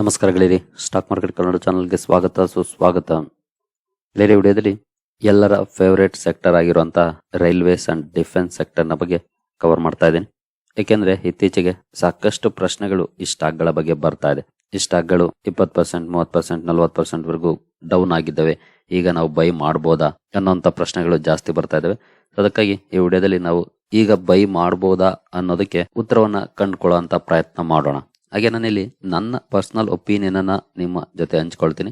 ನಮಸ್ಕಾರ ಗೆಳೆಯರಿ. Stock market Kannada ಚಾನಲ್ಗೆ ಸ್ವಾಗತ, ಸುಸ್ವಾಗತ. ಗೆಳೆಯರಿ ವಿಡಿಯೋದಲ್ಲಿ ಎಲ್ಲರ ಫೇವರೇಟ್ ಸೆಕ್ಟರ್ ಆಗಿರುವಂತಹ ರೈಲ್ವೇಸ್ ಅಂಡ್ ಡಿಫೆನ್ಸ್ ಸೆಕ್ಟರ್ನ ಬಗ್ಗೆ ಕವರ್ ಮಾಡ್ತಾ ಇದ್ದೀನಿ. ಏಕೆಂದ್ರೆ ಇತ್ತೀಚೆಗೆ ಸಾಕಷ್ಟು ಪ್ರಶ್ನೆಗಳು ಈ ಸ್ಟಾಕ್ಗಳ ಬಗ್ಗೆ ಬರ್ತಾ ಇದೆ. ಈ ಸ್ಟಾಕ್ಗಳು ಇಪ್ಪತ್ತು ಪರ್ಸೆಂಟ್ ಮೂವತ್ ಪರ್ಸೆಂಟ್ ನಲ್ವತ್ತು ಪರ್ಸೆಂಟ್ ವರೆಗೂ ಡೌನ್ ಆಗಿದ್ದಾವೆ. ಈಗ ನಾವು ಬೈ ಮಾಡ್ಬೋದಾ ಅನ್ನೋಂಥ ಪ್ರಶ್ನೆಗಳು ಜಾಸ್ತಿ ಬರ್ತಾ ಇದ್ದಾವೆ. ಅದಕ್ಕಾಗಿ ಈ ವಿಡಿಯೋದಲ್ಲಿ ನಾವು ಈಗ ಬೈ ಮಾಡ್ಬೋದಾ ಅನ್ನೋದಕ್ಕೆ ಉತ್ತರವನ್ನ ಕಂಡುಕೊಳ್ಳುವಂತ ಪ್ರಯತ್ನ ಮಾಡೋಣ. ಹಾಗೆ ನಾನಿಲ್ಲಿ ನನ್ನ ಪರ್ಸನಲ್ ಒಪಿನಿಯನ್ ಅನ್ನ ನಿಮ್ಮ ಜೊತೆ ಹಂಚ್ಕೊಳ್ತೀನಿ.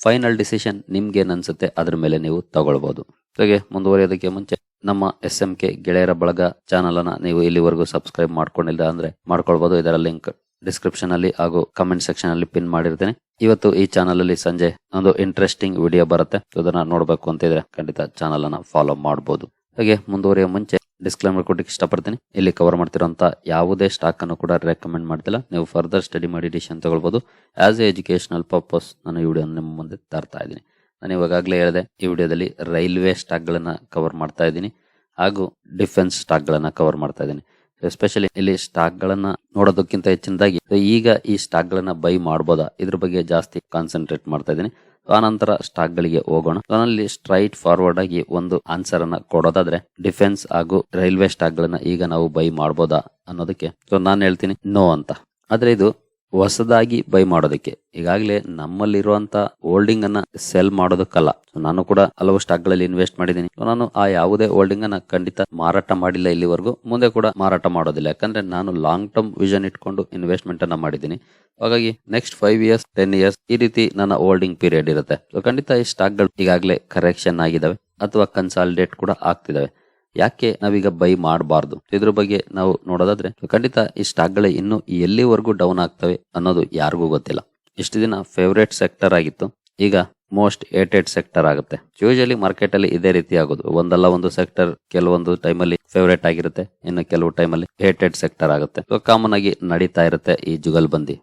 ಫೈನಲ್ ಡಿಸಿಷನ್ ನಿಮ್ಗೆ ಏನ್ ಅನ್ಸುತ್ತೆ ಅದ್ರ ಮೇಲೆ ನೀವು ತಗೊಳ್ಬೋದು. ಹಾಗೆ ಮುಂದುವರಿಯೋದಕ್ಕೆ ಮುಂಚೆ ನಮ್ಮ ಎಸ್ ಎಂ ಕೆ ಗೆಳೆಯರ ಬಳಗ ಚಾನಲ್ ಅನ್ನ ನೀವು ಇಲ್ಲಿವರೆಗೂ ಸಬ್ಸ್ಕ್ರೈಬ್ ಮಾಡ್ಕೊಂಡಿಲ್ಲ ಅಂದ್ರೆ ಮಾಡ್ಕೊಳ್ಬಹುದು ಇದರ ಲಿಂಕ್ ಡಿಸ್ಕ್ರಿಪ್ಷನ್ ಅಲ್ಲಿ ಹಾಗೂ ಕಮೆಂಟ್ ಸೆಕ್ಷನ್ ಅಲ್ಲಿ ಪಿನ್ ಮಾಡಿರ್ತೇನೆ. ಇವತ್ತು ಈ ಚಾನಲ್ ಅಲ್ಲಿ ಸಂಜೆ ಒಂದು ಇಂಟ್ರೆಸ್ಟಿಂಗ್ ವಿಡಿಯೋ ಬರುತ್ತೆ. ಅದನ್ನ ನೋಡ್ಬೇಕು ಅಂತಿದ್ರೆ ಖಂಡಿತ ಚಾನಲ್ ಅನ್ನ ಫಾಲೋ ಮಾಡಬಹುದು ಹಾಗೆ ಮುಂದುವರಿಯೋ ಮುಂಚೆ ಡಿಸ್ಕ್ಲೇಮರ್ ಕೊಡಕ್ಕೆ ಇಷ್ಟಪಡ್ತೀನಿ. ಇಲ್ಲಿ ಕವರ್ ಮಾಡ್ತಿರೋಂಥ ಯಾವುದೇ ಸ್ಟಾಕ್ ಅನ್ನು ಕೂಡ ರೆಕಮೆಂಡ್ ಮಾಡ್ತಿಲ್ಲ. ನೀವು ಫರ್ದರ್ ಸ್ಟಡಿ ಮಾಡಿ ಡಿಸಿಷನ್ ತಗೊಳ್ಬೋದು. ಆಸ್ ಎ ಎಜುಕೇಶನಲ್ ಪರ್ಪಸ್ ನಾನು ಈ ವಿಡಿಯೋ ನಿಮ್ಮ ಮುಂದೆ ತರ್ತಾ ಇದ್ದೀನಿ. ನಾನು ಇವಾಗಲೇ ಹೇಳಿದೆ, ಈ ವಿಡಿಯೋದಲ್ಲಿ ರೈಲ್ವೆ ಸ್ಟಾಕ್ಗಳನ್ನು ಕವರ್ ಮಾಡ್ತಾ ಇದ್ದೀನಿ ಹಾಗೂ ಡಿಫೆನ್ಸ್ ಸ್ಟಾಕ್ಗಳನ್ನು ಕವರ್ ಮಾಡ್ತಾ ಇದ್ದೀನಿ. ಎಸ್ಪೆಷಲಿ ಇಲ್ಲಿ ಸ್ಟಾಕ್ಗಳನ್ನು ನೋಡೋದಕ್ಕಿಂತ ಹೆಚ್ಚಿನದಾಗಿ, ಈಗ ಈ ಸ್ಟಾಕ್ಗಳನ್ನು ಬೈ ಮಾಡ್ಬೋದಾ? ಇದ್ರ ಬಗ್ಗೆ ಜಾಸ್ತಿ ಕಾನ್ಸಂಟ್ರೇಟ್ ಮಾಡ್ತಾ ಇದ್ದೀನಿ. ಆನಂತರ ಸ್ಟಾಕ್ ಗಳಿಗೆ ಹೋಗೋಣ. ಅದರಲ್ಲಿ ಸ್ಟ್ರೈಟ್ ಫಾರ್ವರ್ಡ್ ಆಗಿ ಒಂದು ಆನ್ಸರ್ ಅನ್ನ ಕೊಡೋದಾದ್ರೆ ಡಿಫೆನ್ಸ್ ಹಾಗೂ ರೈಲ್ವೆ ಸ್ಟಾಕ್ ಗಳನ್ನ ಈಗ ನಾವು ಬೈ ಮಾಡಬಹುದಾ ಅನ್ನೋದಕ್ಕೆ. ಸೊ ನಾನು ಹೇಳ್ತೀನಿ ನೋ ಅಂತ. ಆದ್ರೆ ಇದು ಹೊಸದಾಗಿ ಬೈ ಮಾಡೋದಕ್ಕೆ. ಈಗಾಗಲೇ ನಮ್ಮಲ್ಲಿರುವಂತ ಹೋಲ್ಡಿಂಗ್ ಅನ್ನ ಸೆಲ್ ಮಾಡೋದಕ್ಕಲ್ಲ. ನಾನು ಕೂಡ ಹಲವು ಸ್ಟಾಕ್ಗಳಲ್ಲಿ ಇನ್ವೆಸ್ಟ್ ಮಾಡಿದ್ದೀನಿ ನಾನು ಆ ಯಾವುದೇ ಹೋಲ್ಡಿಂಗ್ ಅನ್ನ ಖಂಡಿತ ಮಾರಾಟ ಮಾಡಿಲ್ಲ ಇಲ್ಲಿವರೆಗೂ. ಮುಂದೆ ಕೂಡ ಮಾರಾಟ ಮಾಡೋದಿಲ್ಲ. ಯಾಕಂದ್ರೆ ನಾನು ಲಾಂಗ್ ಟರ್ಮ್ ವಿಷನ್ ಇಟ್ಕೊಂಡು ಇನ್ವೆಸ್ಟ್ಮೆಂಟ್ ಅನ್ನ ಮಾಡಿದ್ದೀನಿ. ಹಾಗಾಗಿ next five years ten years ಈ ರೀತಿ ನನ್ನ ಹೋಲ್ಡಿಂಗ್ ಪೀರಿಯಡ್ ಇರುತ್ತೆ. ಸೊ ಖಂಡಿತ ಈ ಸ್ಟಾಕ್ಗಳು ಈಗಾಗಲೇ ಕರೆಕ್ಷನ್ ಆಗಿದಾವೆ ಅಥವಾ ಕನ್ಸಾಲಿಡೇಟ್ ಕೂಡ ಆಗ್ತಿದಾವೆ ಯಾಕೆ ನಾವೀಗ ಬೈ ಮಾಡಬಾರ್ದು? ಇದ್ರ ಬಗ್ಗೆ ನಾವು ನೋಡೋದಾದ್ರೆ, ಖಂಡಿತ ಈ ಸ್ಟಾಕ್ಗಳು ಇನ್ನು ಎಲ್ಲಿವರೆಗೂ ಡೌನ್ ಆಗ್ತವೆ ಅನ್ನೋದು ಯಾರಿಗೂ ಗೊತ್ತಿಲ್ಲ. ಇಷ್ಟು ದಿನ ಫೇವ್ರೇಟ್ ಸೆಕ್ಟರ್ ಆಗಿತ್ತು. ಈಗ ಮೋಸ್ಟ್ ಏಟೆಡ್ ಸೆಕ್ಟರ್ ಆಗುತ್ತೆ. ಯೂಶಲಿ ಮಾರ್ಕೆಟ್ ಅಲ್ಲಿ ಇದೇ ರೀತಿ ಆಗೋದು. ಒಂದಲ್ಲ ಒಂದು ಸೆಕ್ಟರ್ ಕೆಲವೊಂದು ಟೈಮಲ್ಲಿ ಫೇವರೇಟ್ ಆಗಿರುತ್ತೆ. ಇನ್ನು ಕೆಲವು ಟೈಮಲ್ಲಿ ಏಟೆಡ್ ಸೆಕ್ಟರ್ ಆಗುತ್ತೆ. ಕಾಮನ್ ಆಗಿ ನಡೀತಾ ಇರುತ್ತೆ ಈ ಜುಗಲ್ಬಂದಿ.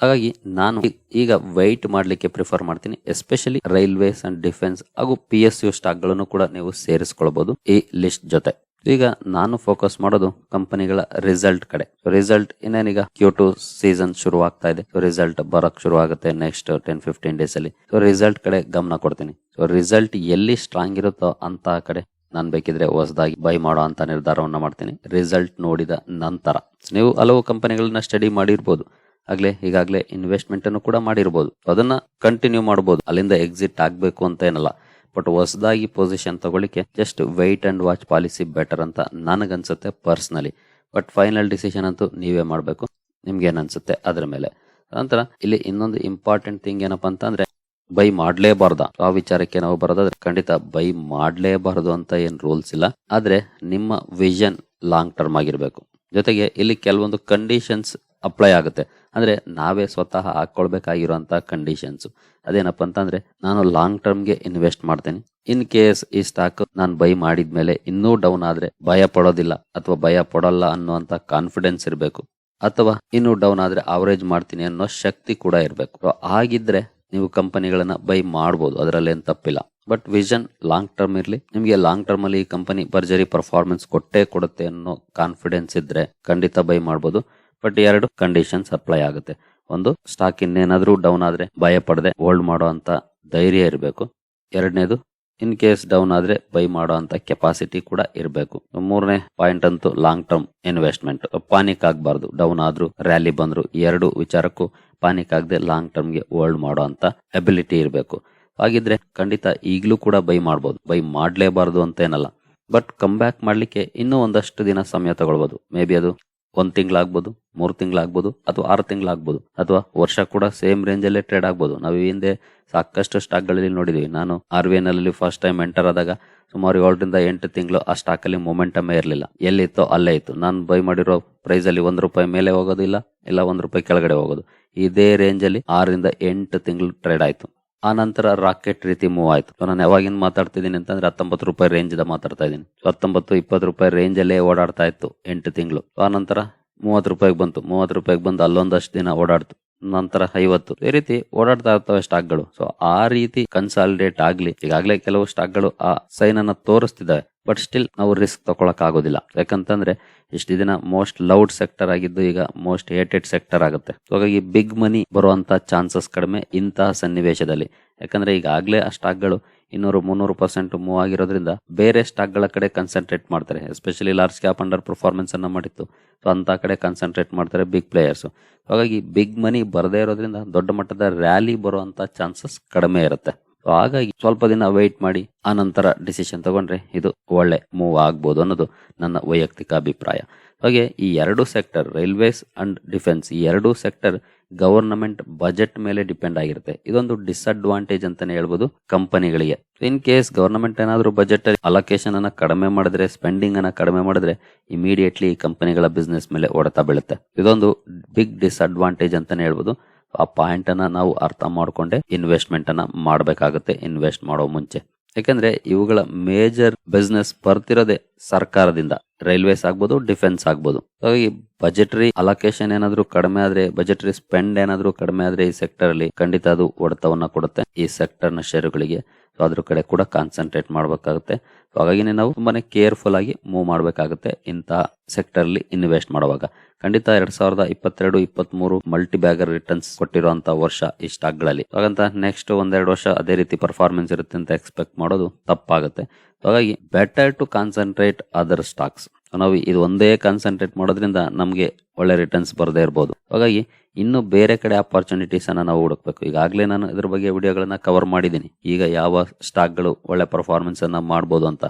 ಹಾಗಾಗಿ ನಾನು ಈಗ ವೈಟ್ ಮಾಡ್ಲಿಕ್ಕೆ ಪ್ರಿಫರ್ ಮಾಡ್ತೀನಿ ಎಸ್ಪೆಷಲಿ ರೈಲ್ವೇಸ್ ಅಂಡ್ ಡಿಫೆನ್ಸ್ ಹಾಗೂ ಪಿ ಎಸ್ ಯು ಸ್ಟಾಕ್ಗಳನ್ನು ಕೂಡ ನೀವು ಸೇರಿಸ್ಕೊಳ್ಬಹುದು ಈ ಲಿಸ್ಟ್ ಜೊತೆ. ಈಗ ನಾನು ಫೋಕಸ್ ಮಾಡೋದು ಕಂಪನಿಗಳ ರಿಸಲ್ಟ್ ಕಡೆ. ರಿಸಲ್ಟ್ ಇನ್ನೇನೀಗ ಕ್ಯೂ ಟು ಸೀಸನ್ ಶುರು ಆಗ್ತಾ ಇದೆ ರಿಸಲ್ಟ್ ಬರಕ್ ಶುರು ಆಗುತ್ತೆ ನೆಕ್ಸ್ಟ್ ಟೆನ್ ಫಿಫ್ಟೀನ್ ಡೇಸ್ ಅಲ್ಲಿ. ಸೊ ರಿಸಲ್ಟ್ ಕಡೆ ಗಮನ ಕೊಡ್ತೀನಿ. ಸೊ ರಿಸಲ್ಟ್ ಎಲ್ಲಿ ಸ್ಟ್ರಾಂಗ್ ಇರುತ್ತೋ ಅಂತ ಕಡೆ ನಾನು ಬೇಕಿದ್ರೆ ಹೊಸದಾಗಿ ಬೈ ಮಾಡೋ ಅಂತ ನಿರ್ಧಾರವನ್ನು ಮಾಡ್ತೀನಿ. ರಿಸಲ್ಟ್ ನೋಡಿದ ನಂತರ. ನೀವು ಹಲವು ಕಂಪನಿಗಳನ್ನ ಸ್ಟಡಿ ಮಾಡಿರ್ಬೋದು. ಆಗ್ಲೇ ಈಗಾಗಲೇ ಇನ್ವೆಸ್ಟ್ಮೆಂಟ್ ಅನ್ನು ಕೂಡ ಮಾಡಿರ್ಬೋದು. ಅದನ್ನ ಕಂಟಿನ್ಯೂ ಮಾಡಬಹುದು ಅಲ್ಲಿಂದ ಎಕ್ಸಿಟ್ ಆಗ್ಬೇಕು ಅಂತ ಏನಲ್ಲ. ಬಟ್ ಹೊಸದಾಗಿ ಪೊಸಿಷನ್ ತಗೊಳ್ಳಿಕ್ಕೆ just wait and watch policy better ಅಂತ ನನಗನ್ಸುತ್ತೆ ಪರ್ಸನಲಿ ಬಟ್ ಫೈನಲ್ ಡಿಸಿಷನ್ ಅಂತೂ ನೀವೇ ಮಾಡಬೇಕು. ನಿಮ್ಗೆ ಏನನ್ಸುತ್ತೆ ಅದ್ರ ಮೇಲೆ. ನಂತರ ಇಲ್ಲಿ ಇನ್ನೊಂದು ಇಂಪಾರ್ಟೆಂಟ್ ಥಿಂಗ್ ಏನಪ್ಪಾ ಅಂತಂದ್ರೆ ಬೈ ಮಾಡ್ಲೇಬಾರ್ದ. ಆ ವಿಚಾರಕ್ಕೆ ನಾವು ಬರೋದಾದ್ರೆ ಖಂಡಿತ ಬೈ ಮಾಡ್ಲೇಬಾರದು ಅಂತ ಏನ್ ರೂಲ್ಸ್ ಇಲ್ಲ. ಆದ್ರೆ ನಿಮ್ಮ ವಿಷನ್ ಲಾಂಗ್ ಟರ್ಮ್ ಆಗಿರ್ಬೇಕು. ಜೊತೆಗೆ ಇಲ್ಲಿ ಕೆಲವೊಂದು ಕಂಡೀಷನ್ಸ್ ಅಪ್ಲೈ ಆಗುತ್ತೆ. ಅಂದ್ರೆ ನಾವೇ ಸ್ವತಃ ಹಾಕ್ಕೊಳ್ಬೇಕಾಗಿರುವಂಥ ಕಂಡೀಷನ್ಸ್ ಅದೇನಪ್ಪ ಅಂತಂದ್ರೆ, ನಾನು ಲಾಂಗ್ ಟರ್ಮ್ಗೆ ಇನ್ವೆಸ್ಟ್ ಮಾಡ್ತೇನೆ. ಇನ್ ಕೇಸ್ ಈ ಸ್ಟಾಕ್ ನಾನು ಬೈ ಮಾಡಿದ ಮೇಲೆ ಇನ್ನೂ ಡೌನ್ ಆದರೆ ಭಯ ಪಡೋದಿಲ್ಲ ಅಥವಾ ಭಯ ಪಡೋಲ್ಲ ಅನ್ನುವಂಥ ಕಾನ್ಫಿಡೆನ್ಸ್ ಇರಬೇಕು. ಅಥವಾ ಇನ್ನೂ ಡೌನ್ ಆದರೆ ಆವರೇಜ್ ಮಾಡ್ತೀನಿ ಅನ್ನೋ ಶಕ್ತಿ ಕೂಡ ಇರಬೇಕು. ಆಗಿದ್ರೆ ನೀವು ಕಂಪನಿಗಳನ್ನ ಬೈ ಮಾಡ್ಬೋದು, ಅದರಲ್ಲಿ ಏನು ತಪ್ಪಿಲ್ಲ. ಬಟ್ ವಿಷನ್ ಲಾಂಗ್ ಟರ್ಮ್ ಇರಲಿ, ನಿಮಗೆ ಲಾಂಗ್ ಟರ್ಮ್ ಅಲ್ಲಿ ಈ ಕಂಪನಿ ಭರ್ಜರಿ ಪರ್ಫಾರ್ಮೆನ್ಸ್ ಕೊಟ್ಟೇ ಕೊಡುತ್ತೆ ಅನ್ನೋ ಕಾನ್ಫಿಡೆನ್ಸ್ ಇದ್ರೆ ಖಂಡಿತ ಬೈ ಮಾಡ್ಬೋದು. ಬಟ್ ಎರಡು ಕಂಡೀಷನ್ಸ್ ಅಪ್ಲೈ ಆಗುತ್ತೆ. ಒಂದು ಸ್ಟಾಕ್ ಇನ್ನೇನಾದ್ರೂ ಡೌನ್ ಆದ್ರೆ ಭಯ ಪಡದೆ ಹೋಲ್ಡ್ ಮಾಡೋ ಅಂತ ಧೈರ್ಯ ಇರಬೇಕು. ಎರಡನೇದು ಇನ್ ಕೇಸ್ ಡೌನ್ ಆದ್ರೆ ಬೈ ಮಾಡೋ ಅಂತ ಕೆಪಾಸಿಟಿ ಕೂಡ ಇರಬೇಕು. ಮೂರನೇ ಪಾಯಿಂಟ್ ಅಂತೂ ಲಾಂಗ್ ಟರ್ಮ್ ಇನ್ವೆಸ್ಟ್ಮೆಂಟ್ ಪಾನಿಕ್ ಆಗಬಾರ್ದು. ಡೌನ್ ಆದ್ರೂ ರ್ಯಾಲಿ ಬಂದ್ರು ಎರಡು ವಿಚಾರಕ್ಕೂ ಪಾನಿಕ್ ಆಗದೆ ಲಾಂಗ್ ಟರ್ಮ್ಗೆ ಹೋಲ್ಡ್ ಮಾಡೋ ಅಂತ ಅಬಿಲಿಟಿ ಇರಬೇಕು. ಹಾಗಿದ್ರೆ ಖಂಡಿತ ಈಗಲೂ ಕೂಡ ಬೈ ಮಾಡ್ಬೋದು. ಬೈ ಮಾಡಲೇಬಾರ್ದು ಅಂತ ಏನಲ್ಲ. ಬಟ್ ಕಮ್ ಬ್ಯಾಕ್ ಮಾಡ್ಲಿಕ್ಕೆ ಇನ್ನೂ ಒಂದಷ್ಟು ದಿನ ಸಮಯ ತಗೊಳ್ಬೋದು. ಮೇ ಬಿ ಅದು ಒಂದ್ ತಿಂಗಳಾಗ್ಬೋದು, ಮೂರ್ ತಿಂಗಳಾಗ್ಬೋದು, ಅಥವಾ ಆರು ತಿಂಗಳಾಗ್ಬೋದು, ಅಥವಾ ವರ್ಷ ಕೂಡ ಸೇಮ್ ರೇಂಜ್ ಅಲ್ಲೇ ಟ್ರೇಡ್ ಆಗ್ಬೋದು. ನಾವು ಹಿಂದೆ ಸಾಕಷ್ಟು ಸ್ಟಾಕ್ಗಳಲ್ಲಿ ನೋಡಿದೀವಿ. ನಾನು ಆರ್ ವಿ ಎನ್ ಅಲ್ಲಿ ಫಸ್ಟ್ ಟೈಮ್ ಎಂಟರ್ ಆದಾಗ ಸುಮಾರು ಏಳರಿಂದ ಎಂಟು ತಿಂಗಳು ಆ ಸ್ಟಾಕ್ ಅಲ್ಲಿ ಮೊಮೆಂಟಮೇ ಇರಲಿಲ್ಲ. ಎಲ್ಲಿತ್ತೋ ಅಲ್ಲೇ ಇತ್ತು. ನಾನು ಬೈ ಮಾಡಿರೋ ಪ್ರೈಸ್ ಅಲ್ಲಿ ಒಂದ್ ರೂಪಾಯಿ ಮೇಲೆ ಹೋಗೋದಿಲ್ಲ, ಇಲ್ಲ ಒಂದ್ ರೂಪಾಯಿ ಕೆಳಗಡೆ ಹೋಗೋದು. ಇದೇ ರೇಂಜ್ ಅಲ್ಲಿ ಆರರಿಂದ ಎಂಟು ತಿಂಗಳು ಟ್ರೇಡ್ ಆಯ್ತು. ಆ ನಂತರ ರಾಕೆಟ್ ರೀತಿ ಮೂವ್ ಆಯ್ತು. ನಾನು ಯಾವಾಗಿಂದ ಮಾತಾಡ್ತಿದ್ದೀನಿ ಅಂತಂದ್ರೆ ಹತ್ತೊಂಬತ್ತು ರೂಪಾಯಿ ರೇಂಜ್ ಮಾತಾಡ್ತಾ ಇದ್ದೀನಿ. ಸೊ ಹತ್ತೊಂಬತ್ತು, ಇಪ್ಪತ್ತು ರೂಪಾಯಿ ರೇಂಜ್ ಅಲ್ಲೇ ಓಡಾಡ್ತಾ ಇತ್ತು ಎಂಟು ತಿಂಗಳು. ಆ ನಂತರ ಮೂವತ್ತು ರೂಪಾಯಿಗೆ ಬಂತು. ಮೂವತ್ತು ರೂಪಾಯಿಗೆ ಬಂದು ಅಲ್ಲೊಂದಷ್ಟು ದಿನ ಓಡಾಡ್ತು. ನಂತರ ಐವತ್ತು. ಈ ರೀತಿ ಓಡಾಡ್ತಾ ಇರ್ತವೆ ಸ್ಟಾಕ್ಗಳು. ಸೊ ಆ ರೀತಿ ಕನ್ಸಾಲಿಡೇಟ್ ಆಗ್ಲಿ, ಈಗಾಗಲೇ ಕೆಲವು ಸ್ಟಾಕ್ಗಳು ಆ ಸೈನ್ ಅನ್ನ ತೋರಿಸ್ತಿದ್ದಾವೆ ಬಟ್ ಸ್ಟಿಲ್ ನಾವು ರಿಸ್ಕ್ ತಗೊಳಕ್ ಆಗೋದಿಲ್ಲ ಯಾಕಂತಂದ್ರೆ, ಇಷ್ಟು ದಿನ ಮೋಸ್ಟ್ ಲೌಡ್ ಸೆಕ್ಟರ್ ಆಗಿದ್ದು ಈಗ ಮೋಸ್ಟ್ ಹೇಟೆಡ್ ಸೆಕ್ಟರ್ ಆಗುತ್ತೆ. ಹಾಗಾಗಿ ಬಿಗ್ ಮನಿ ಬರುವಂತ ಚಾನ್ಸಸ್ ಕಡಿಮೆ ಇಂತಹ ಸನ್ನಿವೇಶದಲ್ಲಿ. ಯಾಕಂದ್ರೆ ಈಗಾಗಲೇ ಆ ಸ್ಟಾಕ್ಗಳು ಇನ್ನೂರು ಮುನ್ನೂರು ಪರ್ಸೆಂಟ್ ಮೂವ್ ಆಗಿರೋದ್ರಿಂದ ಬೇರೆ ಸ್ಟಾಕ್ಗಳ ಕಡೆ ಕನ್ಸಂಟ್ರೇಟ್ ಮಾಡ್ತಾರೆ. Especially large cap under performance ಅನ್ನ ಮಾಡಿತ್ತು. ಸೊ ಅಂತ ಕಡೆ ಕನ್ಸಂಟ್ರೇಟ್ ಮಾಡ್ತಾರೆ ಬಿಗ್ ಪ್ಲೇಯರ್ಸ್ ಹಾಗಾಗಿ ಬಿಗ್ ಮನಿ ಬರದೇ ಇರೋದ್ರಿಂದ ದೊಡ್ಡ ಮಟ್ಟದ ರ್ಯಾಲಿ ಬರುವಂತ ಚಾನ್ಸಸ್ ಕಡಿಮೆ ಇರುತ್ತೆ. ಸೊ ಹಾಗಾಗಿ ಸ್ವಲ್ಪ ದಿನ ವೆಯ್ಟ್ ಮಾಡಿ ಆ ನಂತರ ಡಿಸಿಷನ್ ತಗೊಂಡ್ರೆ ಇದು ಒಳ್ಳೆ ಮೂವ್ ಆಗ್ಬೋದು ಅನ್ನೋದು ನನ್ನ ವೈಯಕ್ತಿಕ ಅಭಿಪ್ರಾಯ. ಹಾಗೆ ಈ ಎರಡು ಸೆಕ್ಟರ್ ರೈಲ್ವೇಸ್ ಅಂಡ್ ಡಿಫೆನ್ಸ್ ಈ ಎರಡು ಸೆಕ್ಟರ್ ಗವರ್ನಮೆಂಟ್ ಬಜೆಟ್ ಮೇಲೆ ಡಿಪೆಂಡ್ ಆಗಿರುತ್ತೆ. ಇದೊಂದು ಡಿಸ್ಅಡ್ವಾಂಟೇಜ್ ಅಂತಾನೆ ಹೇಳ್ಬೋದು ಕಂಪನಿಗಳಿಗೆ. ಇನ್ ಕೇಸ್ ಗವರ್ನಮೆಂಟ್ ಏನಾದರೂ ಬಜೆಟ್ ಅಲೋಕೇಶನ್ ಅನ್ನ ಕಡಿಮೆ ಮಾಡಿದ್ರೆ ಸ್ಪೆಂಡಿಂಗ್ ಅನ್ನ ಕಡಿಮೆ ಮಾಡಿದ್ರೆ ಇಮಿಡಿಯೇಟ್ಲಿ ಕಂಪನಿಗಳ ಬಿಸ್ನೆಸ್ ಮೇಲೆ ಹೊಡೆತ ಬೀಳುತ್ತೆ. ಇದೊಂದು ಬಿಗ್ ಡಿಸ್ಅಡ್ವಾಂಟೇಜ್ ಅಂತಾನೆ ಹೇಳ್ಬೋದು. ಆ ಪಾಯಿಂಟ್ ಅನ್ನ ನಾವು ಅರ್ಥ ಮಾಡ್ಕೊಂಡೆ ಇನ್ವೆಸ್ಟ್ಮೆಂಟ್ ಅನ್ನ ಮಾಡಬೇಕಾಗುತ್ತೆ ಇನ್ವೆಸ್ಟ್ ಮಾಡೋ ಮುಂಚೆ. ಯಾಕಂದ್ರೆ ಇವುಗಳ ಮೇಜರ್ ಬಿಸ್ನೆಸ್ ಬರ್ತಿರೋದೆ ಸರ್ಕಾರದಿಂದ. ರೈಲ್ವೇಸ್ ಆಗ್ಬೋದು ಡಿಫೆನ್ಸ್ ಆಗ್ಬೋದು. ಹಾಗಾಗಿ ಬಜೆಟರಿ ಅಲೋಕೇಶನ್ ಏನಾದ್ರೂ ಕಡಿಮೆ ಆದ್ರೆ ಬಜೆಟರಿ ಸ್ಪೆಂಡ್ ಏನಾದ್ರೂ ಕಡಿಮೆ ಆದ್ರೆ ಈ ಸೆಕ್ಟರ್ ಅಲ್ಲಿ ಖಂಡಿತ ಅದು ಹೊಡೆತವನ್ನ ಕೊಡುತ್ತೆ. ಈ ಸೆಕ್ಟರ್ನ ಷೇರುಗಳಿಗೆ ಅದ್ರ ಕಡೆ ಕೂಡ ಕಾನ್ಸಂಟ್ರೇಟ್ ಮಾಡಬೇಕಾಗುತ್ತೆ. ಸೊ ಹಾಗಾಗಿ ನಾವು ತುಂಬಾನೇ ಕೇರ್ಫುಲ್ ಆಗಿ ಮೂವ್ ಮಾಡಬೇಕಾಗುತ್ತೆ ಇಂಥ ಸೆಕ್ಟರ್ ಅಲ್ಲಿ ಇನ್ವೆಸ್ಟ್ ಮಾಡುವಾಗ. ಖಂಡಿತ ಎರಡ್ ಸಾವಿರದ ಇಪ್ಪತ್ತೆರಡು ಇಪ್ಪತ್ತ್ ಮೂರು ಮಲ್ಟಿ ಬ್ಯಾಗರ್ ರಿಟರ್ನ್ಸ್ ಕೊಟ್ಟಿರುವಂತಹ ವರ್ಷ ಈ ಸ್ಟಾಕ್ಗಳಲ್ಲಿ ಹಾಗಂತ ನೆಕ್ಸ್ಟ್ ಒಂದೆರಡು ವರ್ಷ ಅದೇ ರೀತಿ ಪರ್ಫಾರ್ಮೆನ್ಸ್ ಇರುತ್ತೆ ಅಂತ ಎಕ್ಸ್ಪೆಕ್ಟ್ ಮಾಡೋದು ತಪ್ಪಾಗುತ್ತೆ. ಹಾಗಾಗಿ better to concentrate other stocks ನಾವು ಇದು ಒಂದೇ ಕಾನ್ಸಂಟ್ರೇಟ್ ಮಾಡೋದ್ರಿಂದ ನಮಗೆ ಒಳ್ಳೆ ರಿಟರ್ನ್ಸ್ ಬರದೇ ಇರಬಹುದು ಹಾಗಾಗಿ ಇನ್ನು ಬೇರೆ ಕಡೆ ಅನ್ನ ನಾವು ಹುಡುಕ್ಬೇಕು. ಈಗಾಗಲೇ ನಾನು ಇದ್ರ ಬಗ್ಗೆ ವಿಡಿಯೋಗಳನ್ನ ಕವರ್ ಮಾಡಿದ್ದೀನಿ. ಈಗ ಯಾವ ಸ್ಟಾಕ್ಗಳು ಒಳ್ಳೆ ಪರ್ಫಾರ್ಮೆನ್ಸ್ ಅನ್ನ ಮಾಡ್ಬೋದು ಅಂತ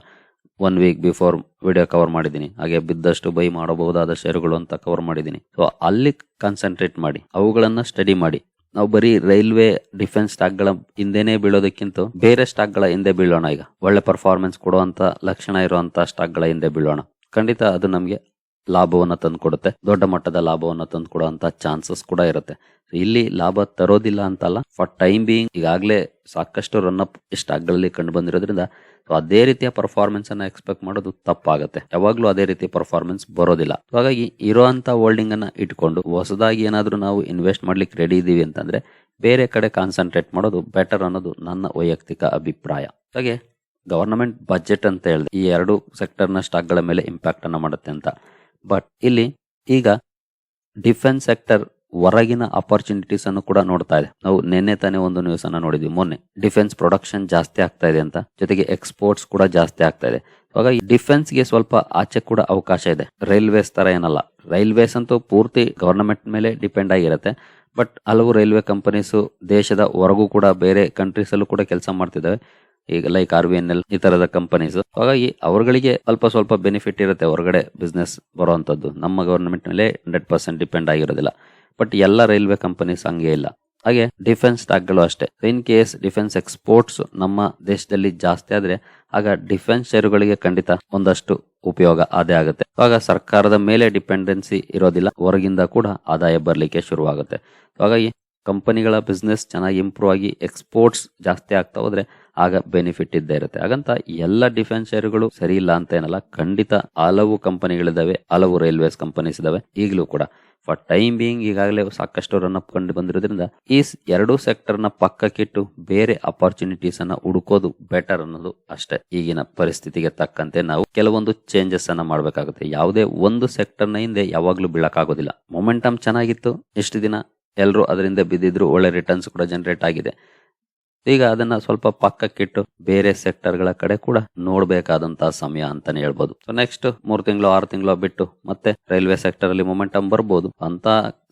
one week before video cover ಮಾಡಿದ್ದೀನಿ. ಹಾಗೆ ಬಿದ್ದಷ್ಟು ಬೈ ಮಾಡಬಹುದಾದ ಷೇರುಗಳು ಅಂತ ಕವರ್ ಮಾಡಿದ್ದೀನಿ. ಸೊ ಅಲ್ಲಿ ಕಾನ್ಸಂಟ್ರೇಟ್ ಮಾಡಿ, ಅವುಗಳನ್ನ ಸ್ಟಡಿ ಮಾಡಿ. ನಾವು ಬರೀ ರೈಲ್ವೆ ಡಿಫೆನ್ಸ್ ಸ್ಟಾಕ್ಗಳ ಹಿಂದೆನೆ ಬೀಳೋದಕ್ಕಿಂತ ಬೇರೆ ಸ್ಟಾಕ್ಗಳ ಹಿಂದೆ ಬೀಳೋಣ ಈಗ. ಒಳ್ಳೆ ಪರ್ಫಾರ್ಮೆನ್ಸ್ ಕೊಡುವಂತ ಲಕ್ಷಣ ಇರುವಂತ ಸ್ಟಾಕ್ಗಳ ಹಿಂದೆ ಬೀಳೋಣ. ಖಂಡಿತ ಅದು ನಮಗೆ ಲಾಭವನ್ನ ತಂದುಕೊಡುತ್ತೆ. ದೊಡ್ಡ ಮಟ್ಟದ ಲಾಭವನ್ನ ತಂದುಕೊಡುವಂತ ಚಾನ್ಸಸ್ ಕೂಡ ಇರುತ್ತೆ. ಇಲ್ಲಿ ಲಾಭ ತರೋದಿಲ್ಲ ಅಂತಲ್ಲ ಫಾರ್ ಟೈಮ್ ಬೀಯಿಂಗ್ ಈಗಾಗಲೇ ಸಾಕಷ್ಟು ರನ್ನಪ್ ಸ್ಟಾಕ್ಗಳಲ್ಲಿ ಕಂಡು ಬಂದಿರೋದ್ರಿಂದ ಸೊ ಅದೇ ರೀತಿಯ ಪರ್ಫಾರ್ಮೆನ್ಸ್ ಅನ್ನ ಎಕ್ಸ್ಪೆಕ್ಟ್ ಮಾಡೋದು ತಪ್ಪಾಗುತ್ತೆ. ಯಾವಾಗಲೂ ಅದೇ ರೀತಿಯ ಪರ್ಫಾರ್ಮೆನ್ಸ್ ಬರೋದಿಲ್ಲ. ಹಾಗಾಗಿ ಇರೋಂಥ ಹೋಲ್ಡಿಂಗ್ ಅನ್ನ ಇಟ್ಕೊಂಡು ಹೊಸದಾಗಿ ಏನಾದರೂ ನಾವು ಇನ್ವೆಸ್ಟ್ ಮಾಡ್ಲಿಕ್ಕೆ ರೆಡಿ ಇದ್ದೀವಿ ಅಂತಂದ್ರೆ ಬೇರೆ ಕಡೆ ಕಾನ್ಸಂಟ್ರೇಟ್ ಮಾಡೋದು ಬೆಟರ್ ಅನ್ನೋದು ನನ್ನ ವೈಯಕ್ತಿಕ ಅಭಿಪ್ರಾಯ. ಹಾಗೆ ಗವರ್ನಮೆಂಟ್ ಬಜೆಟ್ ಅಂತ ಹೇಳಿದೆ, ಈ ಎರಡು ಸೆಕ್ಟರ್ನ ಸ್ಟಾಕ್ಗಳ ಸ್ಟಾಕ್ಗಳ ಮೇಲೆ ಇಂಪ್ಯಾಕ್ಟ್ ಅನ್ನು ಮಾಡುತ್ತೆ ಅಂತ. ಬಟ್ ಇಲ್ಲಿ ಈಗ ಡಿಫೆನ್ಸ್ ಸೆಕ್ಟರ್ ಹೊರಗಿನ ಅಪರ್ಚುನಿಟೀಸ್ ಅನ್ನು ಕೂಡ ನೋಡ್ತಾ ಇದೆ. ನಾವು ನಿನ್ನೆ ತಾನೇ ಒಂದು ನ್ಯೂಸ್ ಅನ್ನು ನೋಡಿದ್ವಿ. ಮೊನ್ನೆ ಡಿಫೆನ್ಸ್ ಪ್ರೊಡಕ್ಷನ್ ಜಾಸ್ತಿ ಆಗ್ತಾ ಇದೆ ಅಂತ. ಜೊತೆಗೆ ಎಕ್ಸ್ಪೋರ್ಟ್ಸ್ ಕೂಡ ಜಾಸ್ತಿ ಆಗ್ತಾ ಇದೆ. ಹಾಗಾಗಿ ಡಿಫೆನ್ಸ್ಗೆ ಸ್ವಲ್ಪ ಆಚೆ ಕೂಡ ಅವಕಾಶ ಇದೆ. ರೈಲ್ವೇಸ್ ತರ ಏನಲ್ಲ. ರೈಲ್ವೇಸ್ ಅಂತೂ ಪೂರ್ತಿ ಗವರ್ನಮೆಂಟ್ ಮೇಲೆ ಡಿಪೆಂಡ್ ಆಗಿರುತ್ತೆ. ಬಟ್ ಹಲವು ರೈಲ್ವೆ ಕಂಪನೀಸು ದೇಶದ ಹೊರಗೂ ಕೂಡ ಬೇರೆ ಕಂಟ್ರೀಸಲ್ಲೂ ಕೂಡ ಕೆಲಸ ಮಾಡ್ತಿದ್ದಾವೆ. ಈಗ ಲೈಕ್ ಆರ್ ಎಲ್ ಈ ತರದ ಕಂಪನೀಸ್ ಹಾಗಾಗಿ ಅವರುಗಳಿಗೆ ಅಲ್ಪ ಸ್ವಲ್ಪ ಬೆನಿಫಿಟ್ ಇರುತ್ತೆ ಹೊರಗಡೆ ಬಿಸ್ನೆಸ್ ಬರುವಂತದ್ದು. ನಮ್ಮ ಗವರ್ನಮೆಂಟ್ ಮೇಲೆ ಹಂಡ್ರೆಡ್ ಪರ್ಸೆಂಟ್ ಡಿಪೆಂಡ್ ಆಗಿರೋದಿಲ್ಲ. ಬಟ್ ಎಲ್ಲ ರೈಲ್ವೆ ಕಂಪನೀಸ್ ಹಂಗೆ ಇಲ್ಲ. ಹಾಗೆ ಡಿಫೆನ್ಸ್ ಸ್ಟಾಕ್ಗಳು ಅಷ್ಟೇ. ಇನ್ ಕೇಸ್ ಡಿಫೆನ್ಸ್ ಎಕ್ಸ್ಪೋರ್ಟ್ಸ್ ನಮ್ಮ ದೇಶದಲ್ಲಿ ಜಾಸ್ತಿ ಆದ್ರೆ, ಆಗ ಡಿಫೆನ್ಸ್ ಷೇರುಗಳಿಗೆ ಖಂಡಿತ ಒಂದಷ್ಟು ಉಪಯೋಗ ಅದೇ ಆಗುತ್ತೆ. ಆಗ ಸರ್ಕಾರದ ಮೇಲೆ ಡಿಪೆಂಡೆನ್ಸಿ ಇರೋದಿಲ್ಲ. ಹೊರಗಿಂದ ಕೂಡ ಆದಾಯ ಬರಲಿಕ್ಕೆ ಶುರುವಾಗುತ್ತೆ. ಹಾಗಾಗಿ ಕಂಪನಿಗಳ ಬಿಸ್ನೆಸ್ ಚೆನ್ನಾಗಿ ಇಂಪ್ರೂವ್ ಆಗಿ ಎಕ್ಸ್ಪೋರ್ಟ್ಸ್ ಜಾಸ್ತಿ ಆಗ್ತಾ ಹೋದ್ರೆ ಆಗ ಬೆನಿಫಿಟ್ ಇದ್ದೇ ಇರುತ್ತೆ. ಹಾಗಂತ ಎಲ್ಲ ಡಿಫೆನ್ಸ್ ಸರಿಯಿಲ್ಲ ಸರಿ ಇಲ್ಲ ಅಂತ ಏನಲ್ಲ, ಖಂಡಿತ ಹಲವು ಕಂಪನಿಗಳಿದಾವೆ ಹಲವು ರೈಲ್ವೇಸ್ ಕಂಪನೀಸ್ ಇದಾವೆ. ಈಗಲೂ ಕೂಡ ಫಾರ್ ಟೈಮ್ ಬೀಯಿಂಗ್ ಈಗಾಗಲೇ ಸಾಕಷ್ಟು ರನ್ ಅಪ್ ಕಂಡು ಬಂದಿರೋದ್ರಿಂದ ಈ ಎರಡೂ ಸೆಕ್ಟರ್ನ ಪಕ್ಕಕ್ಕಿಟ್ಟು ಬೇರೆ ಅಪರ್ಚುನಿಟೀಸ್ ಅನ್ನ ಹುಡುಕೋದು ಬೆಟರ್ ಅನ್ನೋದು ಅಷ್ಟೇ. ಈಗಿನ ಪರಿಸ್ಥಿತಿಗೆ ತಕ್ಕಂತೆ ನಾವು ಕೆಲವೊಂದು ಚೇಂಜಸ್ ಅನ್ನ ಮಾಡಬೇಕಾಗುತ್ತೆ. ಯಾವುದೇ ಒಂದು ಸೆಕ್ಟರ್ನ ಹಿಂದೆ ಯಾವಾಗ್ಲೂ ಬೀಳಕ್ಕಾಗೋದಿಲ್ಲ. ಮೊಮೆಂಟಮ್ ಚೆನ್ನಾಗಿತ್ತು. ಎಷ್ಟು ದಿನ ಎಲ್ಲರೂ ಅದರಿಂದ ಬಿದ್ದಿದ್ರು ಒಳ್ಳೆ ರಿಟರ್ನ್ಸ್ ಕೂಡ ಜನರೇಟ್ ಆಗಿದೆ. ಈಗ ಅದನ್ನ ಸ್ವಲ್ಪ ಪಕ್ಕಕ್ಕಿಟ್ಟು ಬೇರೆ ಸೆಕ್ಟರ್ಗಳ ಕಡೆ ಕೂಡ ನೋಡಬೇಕಾದಂತಹ ಸಮಯ ಅಂತಾನೆ ಹೇಳ್ಬೋದು. ಸೊ ನೆಕ್ಸ್ಟ್ ಮೂರ್ ತಿಂಗಳು, ಆರು ತಿಂಗಳು ಬಿಟ್ಟು ಮತ್ತೆ ರೈಲ್ವೆ ಸೆಕ್ಟರ್ ಅಲ್ಲಿ ಮೊಮೆಂಟಮ್ ಬರ್ಬೋದು ಅಂತ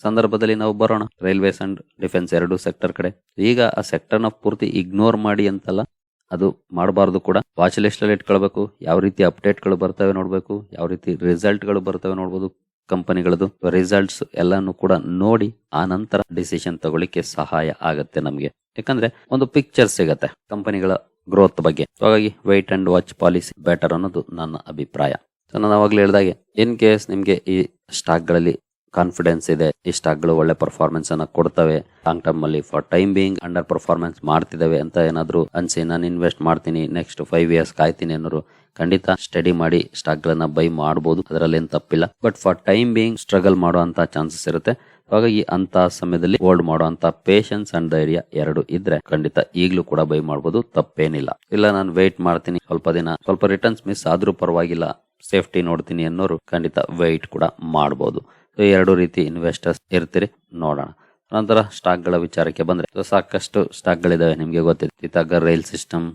ಸಂದರ್ಭದಲ್ಲಿ ನಾವು ಬರೋಣ. ರೈಲ್ವೇಸ್ ಅಂಡ್ ಡಿಫೆನ್ಸ್ ಎರಡು ಸೆಕ್ಟರ್ ಕಡೆ. ಈಗ ಆ ಸೆಕ್ಟರ್ನ ಪೂರ್ತಿ ಇಗ್ನೋರ್ ಮಾಡಿ ಅಂತಲ್ಲ ಅದು ಮಾಡಬಾರ್ದು ಕೂಡ. ವಾಚ್ ಲಿಸ್ಟ್ ಅಲ್ಲಿ ಇಟ್ಕೊಳ್ಬೇಕು. ಯಾವ ರೀತಿ ಅಪ್ಡೇಟ್ಗಳು ಬರ್ತವೆ ನೋಡಬೇಕು. ಯಾವ ರೀತಿ ರಿಸಲ್ಟ್ಗಳು ಬರ್ತವೆ ನೋಡ್ಬೋದು. ಕಂಪನಿಗಳದು ರಿಸಲ್ಟ್ಸ್ ಎಲ್ಲಾನು ಕೂಡ ನೋಡಿ ಆ ನಂತರ ಡಿಸಿಷನ್ ತಗೊಳ್ಳಿಕ್ಕೆ ಸಹಾಯ ಆಗುತ್ತೆ ನಮಗೆ. ಯಾಕಂದ್ರೆ ಒಂದು ಪಿಕ್ಚರ್ ಸಿಗತ್ತೆ ಕಂಪನಿಗಳ ಗ್ರೋತ್ ಬಗ್ಗೆ. ಹಾಗಾಗಿ wait and watch policy better ಅನ್ನೋದು ನನ್ನ ಅಭಿಪ್ರಾಯ. ಸೊ ನಾನು ಅವಾಗಲೇ ಹೇಳಿದಾಗೆ ಇನ್ ಕೇಸ್ ನಿಮ್ಗೆ ಈ ಸ್ಟಾಕ್ಗಳಲ್ಲಿ ಕಾನ್ಫಿಡೆನ್ಸ್ ಇದೆ, ಈ ಸ್ಟಾಕ್ಗಳು ಒಳ್ಳೆ ಪರ್ಫಾರ್ಮೆನ್ಸ್ ಅನ್ನ ಕೊಡ್ತವೆ ಲಾಂಗ್ ಟರ್ಮ್ ಅಲ್ಲಿ for time being under performance ಮಾಡ್ತಿದ್ದಾವೆ ಅಂತ ಏನಾದ್ರು ಅನ್ಸಿ ನಾನು ಇನ್ವೆಸ್ಟ್ ಮಾಡ್ತೀನಿ ನೆಕ್ಸ್ಟ್ ಫೈವ್ ಇಯರ್ಸ್ ಕಾಯ್ತೀನಿ ಅನ್ನೋರು ಖಂಡಿತ ಸ್ಟಡಿ ಮಾಡಿ ಸ್ಟಾಕ್ ಗಳನ್ನ ಬೈ ಮಾಡಬಹುದು ಅದರಲ್ಲಿ ಏನು ತಪ್ಪಿಲ್ಲ. But for time being struggle ಮಾಡುವಂತ ಚಾನ್ಸಸ್ ಇರುತ್ತೆ. ಹಾಗಾಗಿ ಅಂತ ಸಮಯದಲ್ಲಿ ಹೋಲ್ಡ್ ಮಾಡುವಂತ ಪೇಷನ್ಸ್ ಅಂಡ್ ಧೈರ್ಯ ಎರಡು ಇದ್ರೆ ಖಂಡಿತ ಈಗಲೂ ಕೂಡ ಬೈ ಮಾಡಬಹುದು ತಪ್ಪೇನಿಲ್ಲ. ಇಲ್ಲ, ನಾನು ವೇಟ್ ಮಾಡ್ತೀನಿ. ಸ್ವಲ್ಪ ದಿನ, ಸ್ವಲ್ಪ ರಿಟರ್ನ್ಸ್ ಮಿಸ್ ಆದ್ರೂ ಪರವಾಗಿಲ್ಲ. ಸೇಫ್ಟಿ ನೋಡ್ತೀನಿ ಅನ್ನೋರು ಖಂಡಿತ ವೆಯ್ಟ್ ಕೂಡ ಮಾಡಬಹುದು ಎರಡು ರೀತಿ ಇನ್ವೆಸ್ಟರ್ಸ್ ಇರ್ತೀರಿ. ನೋಡೋಣ. ನಂತರ ಸ್ಟಾಕ್ಗಳ ವಿಚಾರಕ್ಕೆ ಬಂದ್ರೆ ಸಾಕಷ್ಟು ಸ್ಟಾಕ್ ಗಳಿದಾವೆ ನಿಮ್ಗೆ ಗೊತ್ತಿದೆ. Rail system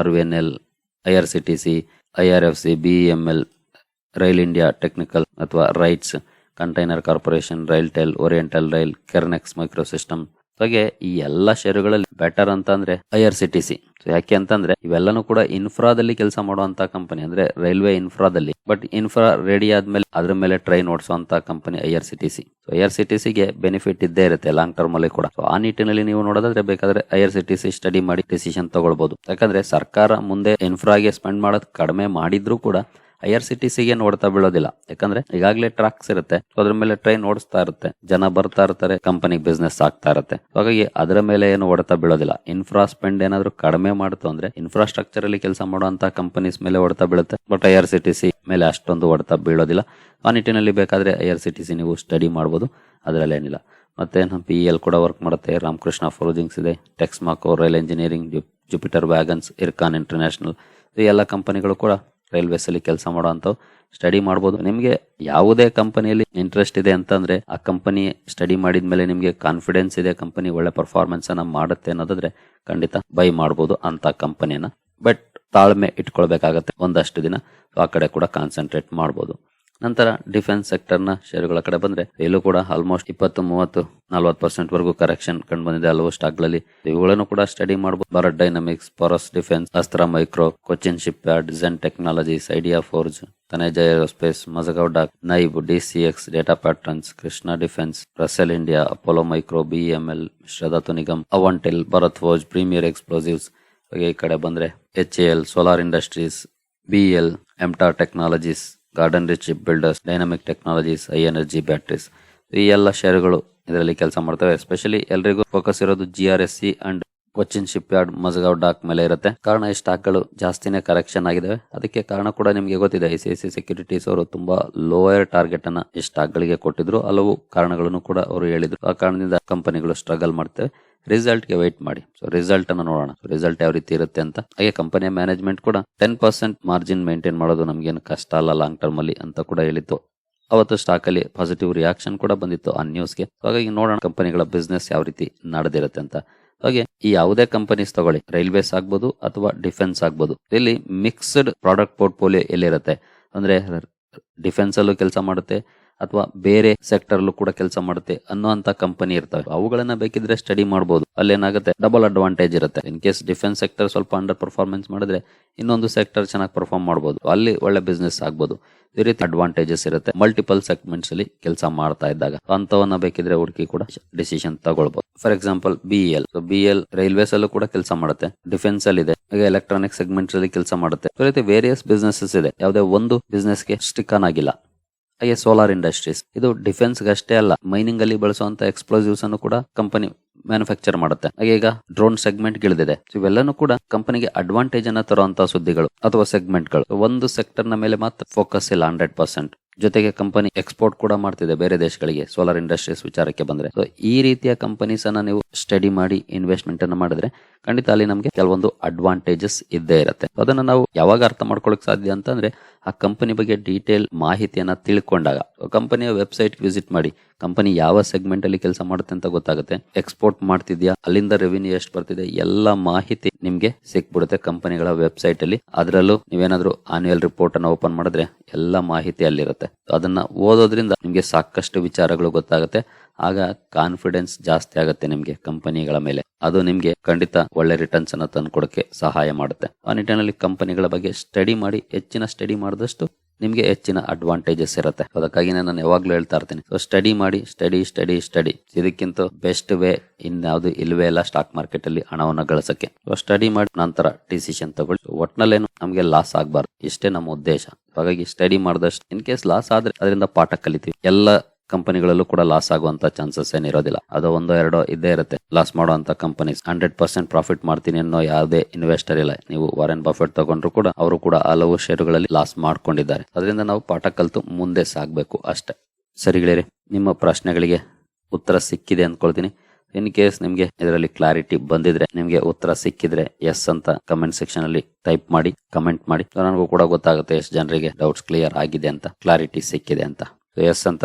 R V N L I R C T C I R F C, B M L, rail India technical ಅಥವಾ RITES, container corporation, rail tel, oriental rail, Kernex micro system ಹಾಗೆ ಈ ಎಲ್ಲ ಶೇರುಗಳಲ್ಲಿ better ಅಂತ ಅಂದ್ರೆ I R C T C ಯಾಕೆ ಅಂತಂದ್ರೆ ಇವೆಲ್ಲನೂ ಕೂಡ ಇನ್ಫ್ರಾದಲ್ಲಿ ಕೆಲಸ ಮಾಡುವಂತ ಕಂಪನಿ ಅಂದ್ರೆ ರೈಲ್ವೆ ಇನ್ಫ್ರಾದಲ್ಲಿ ಬಟ್ ಇನ್ಫ್ರಾ ರೆಡಿ ಆದ್ಮೇಲೆ ಅದ್ರ ಮೇಲೆ train ಓಡಿಸುವಂತ company I R C T C I R C T ಸಿಗೆ ಬೆನಿಫಿಟ್ ಇದ್ದೇ ಇರುತ್ತೆ ಲಾಂಗ್ ಟರ್ಮ್ ಅಲ್ಲಿ ಕೂಡ. ಆ ನಿಟ್ಟಿನಲ್ಲಿ ನೀವು ನೋಡೋದಾದ್ರೆ ಬೇಕಾದ್ರೆ I R C T C study ಮಾಡಿ ಡಿಸಿಷನ್ ತಗೊಳ್ಬಹುದು ಯಾಕಂದ್ರೆ ಸರ್ಕಾರ ಮುಂದೆ ಇನ್ಫ್ರಾಗೆ ಸ್ಪೆಂಡ್ ಮಾಡೋದು ಕಡಿಮೆ ಮಾಡಿದ್ರು ಕೂಡ ಐ ಆರ್ ಸಿ ಟಿ ನೋಡ್ತಾ ಬೀಳೋದಿಲ್ಲ. ಯಾಕಂದ್ರೆ ಈಗಾಗಲೇ ಟ್ರಾಕ್ಸ್ ಇರುತ್ತೆ. ಅದ್ರ ಮೇಲೆ ಟ್ರೈನ್ ಓಡಿಸ್ತಾ ಇರುತ್ತೆ. ಜನ ಬರ್ತಾ ಇರ್ತಾರೆ ಕಂಪನಿ ಬಿಸ್ನೆಸ್ ಆಗ್ತಾ ಇರುತ್ತೆ. ಹಾಗಾಗಿ ಅದರ ಮೇಲೆ ಏನು ಹೊಡೆತ ಬೀಳೋದಿಲ್ಲ. ಇನ್ಫ್ರಾ ಸ್ಪೆಂಡ್ ಏನಾದ್ರು ಕಡಿಮೆ ಮಾಡ್ತು ಅಂದ್ರೆ ಇನ್ಫ್ರಾಸ್ಟ್ರಕ್ಚರ್ ಅಲ್ಲಿ ಕೆಲಸ ಮಾಡುವಂತ ಕಂಪನೀಸ್ ಮೇಲೆ ಹೊಡೆತ ಬೀಳುತ್ತೆ. But I R C T C ಮೇಲೆ ಅಷ್ಟೊಂದು ಹೊಡೆತ ಬೀಳೋದಿಲ್ಲ. ಆ ನಿಟ್ಟಿನಲ್ಲಿ ಬೇಕಾದ್ರೆ I R C T C ನೀವು ಸ್ಟಡಿ ಮಾಡಬಹುದು ಅದರಲ್ಲಿ ಏನಿಲ್ಲ. ಮತ್ತೆ ನಮ್ಮ ಪಿ ಎಲ್ ಕೂಡ ವರ್ಕ್ ಮಾಡುತ್ತೆ. ರಾಮಕೃಷ್ಣ ಫೋರ್ಜಿಂಗ್ಸ್ ಇದೆ. Texmaco rail engineering Jupiter wagons Ircon international ಈ ಎಲ್ಲ ಕಂಪನಿಗಳು ಕೂಡ ರೈಲ್ವೇಸ್ ಅಲ್ಲಿ ಕೆಲಸ ಮಾಡುವಂತವು ಸ್ಟಡಿ ಮಾಡ್ಬೋದು. ನಿಮಗೆ ಯಾವುದೇ ಕಂಪನಿಯಲ್ಲಿ ಇಂಟ್ರೆಸ್ಟ್ ಇದೆ ಅಂತಂದ್ರೆ ಆ ಕಂಪನಿ ಸ್ಟಡಿ ಮಾಡಿದ್ಮೇಲೆ ನಿಮಗೆ ಕಾನ್ಫಿಡೆನ್ಸ್ ಇದೆ ಕಂಪನಿ ಒಳ್ಳೆ ಪರ್ಫಾರ್ಮೆನ್ಸ್ ಅನ್ನ ಮಾಡುತ್ತೆ ಅನ್ನೋದಾದ್ರೆ ಖಂಡಿತ ಬೈ ಮಾಡ್ಬೋದು ಅಂತ ಕಂಪನಿಯನ್ನ ಬಟ್ ತಾಳ್ಮೆ ಇಟ್ಕೊಳ್ಬೇಕಾಗತ್ತೆ ಒಂದಷ್ಟು ದಿನ. ಆ ಕಡೆ ಕೂಡ ಕಾನ್ಸಂಟ್ರೇಟ್ ಮಾಡ್ಬೋದು. ನಂತರ ಡಿಫೆನ್ಸ್ ಸೆಕ್ಟರ್ನ ಕಡೆ ಬಂದ್ರೆ ಇಲ್ಲೂ ಕೂಡ ಆಲ್ಮೋಸ್ಟ್ ಇಪ್ಪತ್ತು, ಮೂವತ್ತು, ನಲ್ವತ್ತು ಪರ್ಸೆಂಟ್ ವರೆಗೂ ಕರೆಕ್ಷನ್ ಕಂಡು ಬಂದಿದೆ. ಹಲವು ಸ್ಟಾಕ್ಗಳಲ್ಲಿ ಇವುಗಳನ್ನು ಕೂಡ ಸ್ಟಡಿ ಮಾಡಬಹುದು Bharat dynamics Paras defence Astra micro Cochin shipyard design technologies idea forge Taneja aerospace dock Nibe D C X data patterns Krishna defence Rossell India Apollo micro B M L ಶ್ರದಾತು Nigam Avantel Bharat forge premier explosives ಈ ಕಡೆ ಬಂದ್ರೆ H L solar industries B L ಎಂಟಾ technologies garden reach builders dynamic technologies I energy batteries ಈ ಎಲ್ಲ ಶೇರುಗಳು ಇದರಲ್ಲಿ ಕೆಲಸ ಮಾಡ್ತವೆ. Especially ಎಲ್ರಿಗೂ ಫೋಕಸ್ ಇರೋದು G R S C and Cochin shipyard Mazagon dock ಮೇಲೆ ಇರುತ್ತೆ. ಕಾರಣ ಈ ಸ್ಟಾಕ್ಗಳು ಜಾಸ್ತಿನೇ ಕರೆಕ್ಷನ್ ಆಗಿದಾವೆ. ಅದಕ್ಕೆ ಕಾರಣ ಕೂಡ ನಿಮಗೆ ಗೊತ್ತಿದೆ ಐ ಸಿ ಸೆಕ್ಯೂರಿಟೀಸ್ ಅವರು ತುಂಬಾ ಲೋಯರ್ ಟಾರ್ಗೆಟ್ ಅನ್ನ ಈ ಸ್ಟಾಕ್ ಗಳಿಗೆ ಕೊಟ್ಟಿದ್ರು. ಹಲವು ಕಾರಣಗಳನ್ನು ಕೂಡ ಅವರು ಹೇಳಿದ್ರು. ಆ ಕಾರಣದಿಂದ ಕಂಪನಿಗಳು ಸ್ಟ್ರಗಲ್ ಮಾಡ್ತವೆ. ರಿಸಲ್ಟ್ಗೆ ವೈಟ್ ಮಾಡಿ. ಸೊ ರಿಸಲ್ಟ್ ಅನ್ನ ನೋಡೋಣ. ರಿಸಲ್ಟ್ ಯಾವ ರೀತಿ ಇರುತ್ತೆ ಅಂತ. ಹಾಗೆ ಕಂಪನಿಯ ಮ್ಯಾನೇಜ್ಮೆಂಟ್ ಕೂಡ ಟೆನ್ ಪರ್ಸೆಂಟ್ ಮಾರ್ಜಿನ್ ಮೇಂಟೈನ್ ಮಾಡೋದು ನಮ್ಗೇನು ಕಷ್ಟ ಅಲ್ಲ ಲಾಂಗ್ ಟರ್ಮ್ ಅಲ್ಲಿ ಅಂತ ಕೂಡ ಹೇಳಿತ್ತು. ಅವತ್ತು ಸ್ಟಾಕ್ ಅಲ್ಲಿ ಪಾಸಿಟಿವ್ ರಿಯಾಕ್ಷನ್ ಕೂಡ ಬಂದಿತ್ತು ಆ ನ್ಯೂಸ್ಗೆ ಹಾಗಾಗಿ ನೋಡೋಣ ಕಂಪನಿಗಳ ಬಿಸ್ನೆಸ್ ಯಾವ ರೀತಿ ನಡೆದಿರುತ್ತೆ ಅಂತ. ಹಾಗೆ ಈ ಯಾವುದೇ ಕಂಪನೀಸ್ ತಗೊಳ್ಳಿ ರೈಲ್ವೇಸ್ ಆಗ್ಬೋದು ಅಥವಾ ಡಿಫೆನ್ಸ್ ಆಗ್ಬೋದು. ಇಲ್ಲಿ ಮಿಕ್ಸ್ಡ್ ಪ್ರಾಡಕ್ಟ್ ಪೋರ್ಟ್ಫೋಲಿಯೋ ಎಲ್ಲಿರುತ್ತೆ? ಅಂದ್ರೆ ಡಿಫೆನ್ಸ್ ಅಲ್ಲೂ ಕೆಲಸ ಮಾಡುತ್ತೆ ಅಥವಾ ಬೇರೆ ಸೆಕ್ಟರ್ ಅಲ್ಲೂ ಕೂಡ ಕೆಲಸ ಮಾಡುತ್ತೆ ಅನ್ನುವಂತ ಕಂಪನಿ ಇರ್ತವೆ. ಅವುಗಳನ್ನ ಬೇಕಿದ್ರೆ ಸ್ಟಡಿ ಮಾಡಬಹುದು ಅಲ್ಲೇನಾಗುತ್ತೆ? ಡಬಲ್ ಅಡ್ವಾಂಟೇಜ್ ಇರುತ್ತೆ. ಇನ್ ಕೇಸ್ ಡಿಫೆನ್ಸ್ ಸೆಕ್ಟರ್ ಸ್ವಲ್ಪ ಅಂಡರ್ ಪರ್ಫಾರ್ಮೆನ್ಸ್ ಮಾಡಿದ್ರೆ ಇನ್ನೊಂದು ಸೆಕ್ಟರ್ ಚೆನ್ನಾಗಿ ಪರ್ಫಾರ್ಮ್ ಮಾಡಬಹುದು ಅಲ್ಲಿ ಒಳ್ಳೆ ಬಿಸ್ನೆಸ್ ಆಗ್ಬಹುದು ಈ ರೀತಿ ಅಡ್ವಾಂಟೇಜಸ್ ಇರುತ್ತೆ. ಮಲ್ಟಿಪಲ್ ಸೆಗ್ಮೆಂಟ್ಸ್ ಅಲ್ಲಿ ಕೆಲಸ ಮಾಡ್ತಾ ಇದ್ದಾಗ ಅಂತವನ್ನ ಬೇಕಿದ್ರೆ ಹುಡುಕಿ ಕೂಡ ಡಿಸಿಷನ್ ತಗೊಳ್ಬಹುದು for example B L B L railways ಅಲ್ಲೂ ಕೂಡ ಕೆಲಸ ಮಾಡುತ್ತೆ. ಡಿಫೆನ್ಸ್ ಅಲ್ಲಿ ಇದೆ. ಹಾಗೆ ಎಲೆಕ್ಟ್ರಾನಿಕ್ ಸೆಗ್ಮೆಂಟ್ಸ್ ಅಲ್ಲಿ ಕೆಲಸ ಮಾಡುತ್ತೆ. ಈ ರೀತಿ ವೇರಿಯಸ್ ಬಿಸ್ನೆಸಸ್ ಇದೆ. ಯಾವುದೇ ಒಂದು ಬಿಸ್ನೆಸ್ಗೆ ಸ್ಟಿಕ್ ಆನ್ ಆಗಿಲ್ಲ. ಹಾಗೆ ಸೋಲಾರ್ ಇಂಡಸ್ಟ್ರೀಸ್. ಇದು ಡಿಫೆನ್ಸ್ ಅಷ್ಟೇ ಅಲ್ಲ ಮೈನಿಂಗ್ ಅಲ್ಲಿ ಬಳಸುವಂತ ಎಕ್ಸ್ಪ್ಲೋಸಿವ್ಸ್ ಅನ್ನು ಕೂಡ ಕಂಪನಿ ಮ್ಯಾನುಫ್ಯಾಕ್ಚರ್ ಮಾಡುತ್ತೆ. ಹಾಗೆ ಈಗ ಡ್ರೋನ್ ಸೆಗ್ಮೆಂಟ್ ಗಿಳಿದಿದೆ. ಇವೆಲ್ಲನೂ ಕೂಡ ಕಂಪನಿಗೆ ಅಡ್ವಾಂಟೇಜ್ ಅನ್ನ ತರುವಂತಹ ಸುದ್ದಿಗಳು ಅಥವಾ ಸೆಗ್ಮೆಂಟ್ಗಳು ಒಂದು ಸೆಕ್ಟರ್ನ ಮೇಲೆ ಮಾತ್ರ ಫೋಕಸ್ ಇಲ್ಲ ಹಂಡ್ರೆಡ್ ಪರ್ಸೆಂಟ್ ಜೊತೆಗೆ ಕಂಪನಿ ಎಕ್ಸ್ಪೋರ್ಟ್ ಕೂಡ ಮಾಡ್ತಿದೆ ಬೇರೆ ದೇಶಗಳಿಗೆ ಸೋಲಾರ್ ಇಂಡಸ್ಟ್ರೀಸ್ ವಿಚಾರಕ್ಕೆ ಬಂದ್ರೆ. ಸೊ ಈ ರೀತಿಯ ಕಂಪನೀಸ್ ಅನ್ನ ನೀವು ಸ್ಟಡಿ ಮಾಡಿ ಇನ್ವೆಸ್ಟ್ಮೆಂಟ್ ಅನ್ನ ಮಾಡಿದ್ರೆ ಖಂಡಿತ ಅಲ್ಲಿ ನಮಗೆ ಕೆಲವೊಂದು ಅಡ್ವಾಂಟೇಜಸ್ ಇದ್ದೇ ಇರುತ್ತೆ. ಅದನ್ನ ನಾವು ಯಾವಾಗ ಅರ್ಥ ಮಾಡ್ಕೊಳಕ್ ಸಾಧ್ಯ ಅಂತಂದ್ರೆ ಆ ಕಂಪನಿ ಬಗ್ಗೆ ಡೀಟೇಲ್ ಮಾಹಿತಿಯನ್ನ ತಿಳ್ಕೊಂಡಾಗ ಕಂಪನಿಯ ವೆಬ್ಸೈಟ್ ವಿಸಿಟ್ ಮಾಡಿ. ಕಂಪನಿ ಯಾವ ಸೆಗ್ಮೆಂಟ್ ಅಲ್ಲಿ ಕೆಲಸ ಮಾಡುತ್ತೆ ಅಂತ ಗೊತ್ತಾಗುತ್ತೆ. ಎಕ್ಸ್ಪೋರ್ಟ್ ಮಾಡ್ತಿದ್ಯಾ? ಅಲ್ಲಿಂದ ರೆವಿನ್ಯೂ ಎಷ್ಟು ಬರ್ತಿದೆ? ಎಲ್ಲ ಮಾಹಿತಿ ನಿಮ್ಗೆ ಸಿಕ್ಬಿಡುತ್ತೆ ಕಂಪನಿಗಳ ವೆಬ್ಸೈಟ್ ಅಲ್ಲಿ. ಅದರಲ್ಲೂ ನೀವೇನಾದ್ರೂ ಆನ್ಯುವಲ್ ರಿಪೋರ್ಟ್ ಅನ್ನು ಓಪನ್ ಮಾಡಿದ್ರೆ ಎಲ್ಲ ಮಾಹಿತಿ ಅಲ್ಲಿರುತ್ತೆ. ಅದನ್ನ ಓದೋದ್ರಿಂದ ನಿಮ್ಗೆ ಸಾಕಷ್ಟು ವಿಚಾರಗಳು ಗೊತ್ತಾಗುತ್ತೆ. ಆಗ ಕಾನ್ಫಿಡೆನ್ಸ್ ಜಾಸ್ತಿ ಆಗುತ್ತೆ ನಿಮ್ಗೆ ಕಂಪನಿಗಳ ಮೇಲೆ. ಅದು ನಿಮ್ಗೆ ಖಂಡಿತ ಒಳ್ಳೆ ರಿಟರ್ನ್ಸ್ ಅನ್ನ ತಂದ್ಕೊಡಕ್ಕೆ ಸಹಾಯ ಮಾಡುತ್ತೆ. ಆ ನಿಟ್ಟಿನಲ್ಲಿ ಕಂಪನಿಗಳ ಬಗ್ಗೆ ಸ್ಟಡಿ ಮಾಡಿ, ಹೆಚ್ಚಿನ ಸ್ಟಡಿ ಮಾಡಿದಷ್ಟು ನಿಮಗೆ ಹೆಚ್ಚಿನ ಅಡ್ವಾಂಟೇಜಸ್ ಇರುತ್ತೆ. ಅದಕ್ಕಾಗಿ ನಾನು ಯಾವಾಗ್ಲೂ ಹೇಳ್ತಾ ಇರ್ತೀನಿ. ಸೊ ಸ್ಟಡಿ ಮಾಡಿ ಸ್ಟಡಿ ಸ್ಟಡಿ ಸ್ಟಡಿ ಇದಕ್ಕಿಂತ ಬೆಸ್ಟ್ ವೇ ಇನ್ಯಾವುದು ಇಲ್ವೇ ಇಲ್ಲ ಸ್ಟಾಕ್ ಮಾರ್ಕೆಟ್ ಅಲ್ಲಿ ಹಣವನ್ನು ಗಳಿಸಕ್ಕೆ. ಸೊ ಸ್ಟಡಿ ಮಾಡಿ, ನಂತರ ಡಿಸಿಷನ್ ತಗೊಳ್ಳಿ. ಒಟ್ನಲ್ಲೇನು ನಮಗೆ ಲಾಸ್ ಆಗಬಾರ್ದು. ಇಷ್ಟೇ ನಮ್ಮ ಉದ್ದೇಶ. ಹಾಗಾಗಿ ಸ್ಟಡಿ ಮಾಡಿದಷ್ಟು ಇನ್ ಕೇಸ್ ಲಾಸ್ ಆದ್ರೆ, ಅದರಿಂದ ಪಾಠ ಕಲಿತೀವಿ. ಎಲ್ಲ ಕಂಪನಿಗಳಲ್ಲೂ ಕೂಡ ಲಾಸ್ ಆಗುವಂತ ಚಾನ್ಸಸ್ ಏನಿರೋದಿಲ್ಲ ಅದು ಒಂದೋ ಎರಡೋ ಇದ್ದೇ ಇರುತ್ತೆ. ಲಾಸ್ ಮಾಡುವಂತ ಕಂಪನೀಸ್ ಹಂಡ್ರೆಡ್ ಪರ್ಸೆಂಟ್ ಪ್ರಾಫಿಟ್ ಮಾಡ್ತೀನಿ ಅನ್ನೋ ಯಾವುದೇ ಇನ್ವೆಸ್ಟರ್ ಇಲ್ಲ. ನೀವು ವಾರೆನ್ ಬಫೆಟ್ ತಗೊಂಡ್ರು ಕೂಡ ಅವರು ಕೂಡ ಹಲವು ಷೇರುಗಳಲ್ಲಿ ಲಾಸ್ ಮಾಡ್ಕೊಂಡಿದ್ದಾರೆ. ಅದರಿಂದ ನಾವು ಪಾಠ ಕಲಿತು ಮುಂದೆ ಸಾಗಬೇಕು ಅಷ್ಟೇ. ಸರಿಗಳಿರಿ ನಿಮ್ಮ ಪ್ರಶ್ನೆಗಳಿಗೆ ಉತ್ತರ ಸಿಕ್ಕಿದೆ ಅಂದ್ಕೊಳ್ತೀನಿ ಇನ್ ಕೇಸ್ ನಿಮಗೆ ಇದರಲ್ಲಿ ಕ್ಲಾರಿಟಿ ಬಂದಿದ್ರೆ, ನಿಮಗೆ ಉತ್ತರ ಸಿಕ್ಕಿದ್ರೆ ಎಸ್ ಅಂತ ಕಮೆಂಟ್ ಸೆಕ್ಷನ್ ಅಲ್ಲಿ ಟೈಪ್ ಮಾಡಿ ಕಮೆಂಟ್ ಮಾಡಿ. ನನಗೂ ಕೂಡ ಗೊತ್ತಾಗುತ್ತೆ ಎಷ್ಟು ಜನರಿಗೆ ಡೌಟ್ಸ್ ಕ್ಲಿಯರ್ ಆಗಿದೆ ಅಂತ ಕ್ಲಾರಿಟಿ ಸಿಕ್ಕಿದೆ ಅಂತ. ಎಸ್ ಅಂತ